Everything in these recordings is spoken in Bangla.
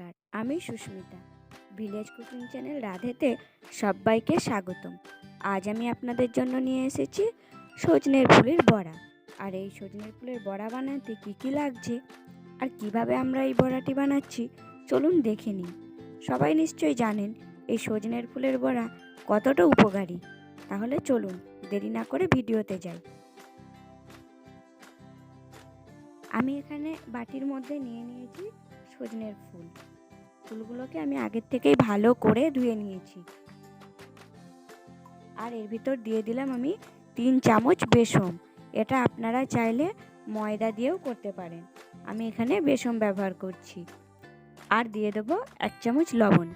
নমস্কার, আমি সুস্মিতা। ভিলেজ কুকিং চ্যানেল রাধেতে সবাইকে স্বাগতম। আজ আমি আপনাদের জন্য নিয়ে এসেছি সজনের ফুলের বড়া। আর এই সজনের ফুলের বড়া বানাতে কী কী লাগছে? আর কীভাবে আমরা এই বড়াটি বানাচ্ছি? চলুন দেখে নিই। সবাই নিশ্চয়ই জানেন, এই সজনের ফুলের বড়া কতটা উপকারী। তাহলে চলুন, দেরি না করে ভিডিওতে যাই। আমি এখানে বাটির মধ্যে নিয়ে নিয়েছি সজনের ফুল। ফুলগুলোকে আমি আগের থেকেই ভালো করে ধুয়ে নিয়েছি। আর এর ভিতর দিয়ে দিলাম আমি তিন চামচ বেসম এটা আপনারা চাইলে ময়দা দিয়েও করতে পারেন। আমি এখানে বেসম ব্যবহার করছি। আর দিয়ে দেবো এক চামচ লবণ।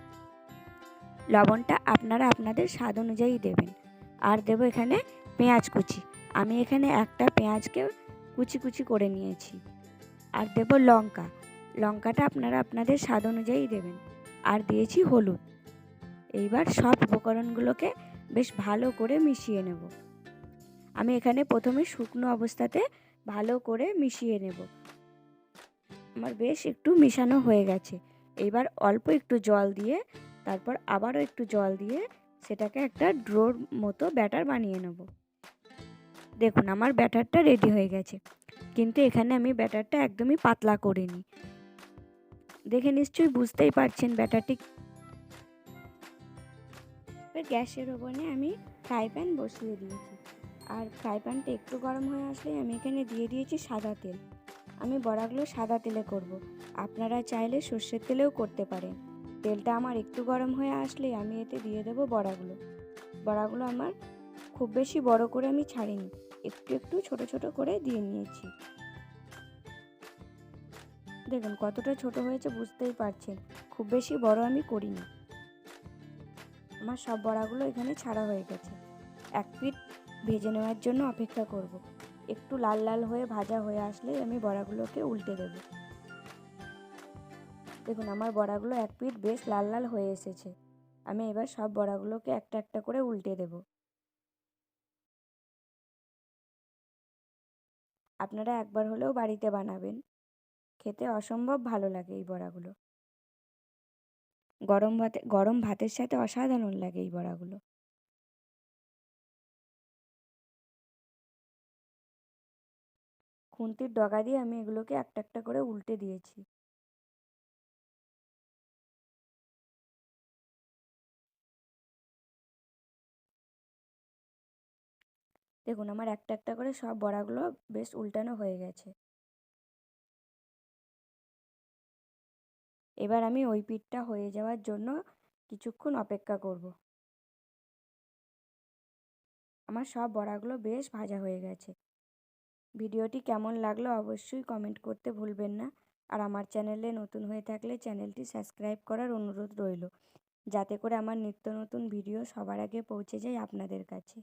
লবণটা আপনারা আপনাদের স্বাদ অনুযায়ী দেবেন। আর দেবো এখানে পেঁয়াজ কুচি। আমি এখানে একটা পেঁয়াজকে কুচি কুচি করে নিয়েছি। আর দেব লঙ্কা। লঙ্কাটা আপনারা আপনাদের স্বাদ অনুযায়ী দেবেন। আর দিয়েছি হলুদ। এইবার সব উপকরণগুলোকে বেশ ভালো করে মিশিয়ে নেব। আমি এখানে প্রথমে শুকনো অবস্থাতে ভালো করে মিশিয়ে নেব। আমার বেশ একটু মিশানো হয়ে গেছে। এইবার অল্প একটু জল দিয়ে, তারপর আবারও একটু জল দিয়ে সেটাকে একটা ড্রোর মতো ব্যাটার বানিয়ে নেব। দেখুন, আমার ব্যাটারটা রেডি হয়ে গেছে। কিন্তু এখানে আমি ব্যাটারটা একদমই পাতলা করিনি। দেখে নিশ্চয়ই বুঝতেই পারছেন ব্যাটারটি এবার গ্যাসের ওভেনে আমি ফ্রাই প্যান বসিয়ে দিয়েছি। আর ফ্রাই প্যানটা একটু গরম হয়ে আসলে আমি এখানে দিয়ে দিয়েছি সাদা তেল। আমি বড়াগুলো সাদা তেলে করব। আপনারা চাইলে সর্ষের তেলেও করতে পারেন। তেলটা আমার একটু গরম হয়ে আসলে আমি এতে দিয়ে দেবো বড়াগুলো। বড়াগুলো আমার খুব বেশি বড় করে আমি ছাড়িনি। একটু একটু ছোট ছোট করে দিয়ে নিয়েছি। দেখুন, কতটা ছোট হয়েছে বুঝতেই পারছেন। খুব বেশি বড় আমি করিনি। আমার সব বড়াগুলো এখানে ছাড়া হয়ে গেছে। এক পিঠ ভেজে নেওয়ার জন্য অপেক্ষা করব। একটু লাল লাল হয়ে ভাজা হয়ে আসলেই আমি বড়াগুলোকে উল্টে দেব। দেখুন, আমার বড়াগুলো এক পিঠ বেশ লাল লাল হয়ে এসেছে। আমি এবার সব বড়াগুলোকে একটা একটা করে উল্টে দেব। আপনারা একবার হলেও বাড়িতে বানাবেন। খেতে অসম্ভব ভালো লাগে এই বড়াগুলো। গরম ভাতে, গরম ভাতের সাথে অসাধারণ লাগে এই বড়াগুলো। খুন্তির ডগা দিয়ে আমি এগুলোকে একটা একটা করে উল্টে দিয়েছি। দেখুন, আমার একটা একটা করে সব বড়াগুলো বেশ উল্টানো হয়ে গেছে। এবার আমি ওই পিঠটা হয়ে যাওয়ার জন্য কিছুক্ষণ অপেক্ষা করব। আমার সব বড়াগুলো বেশ ভাজা হয়ে গেছে। ভিডিওটি কেমন লাগল অবশ্যই কমেন্ট করতে ভুলবেন না। আর আমার চ্যানেলে নতুন হয়ে থাকলে চ্যানেলটি সাবস্ক্রাইব করার অনুরোধ রইল, যাতে করে আমার নিত্য নতুন ভিডিও সবার আগে পৌঁছে যায় আপনাদের কাছে।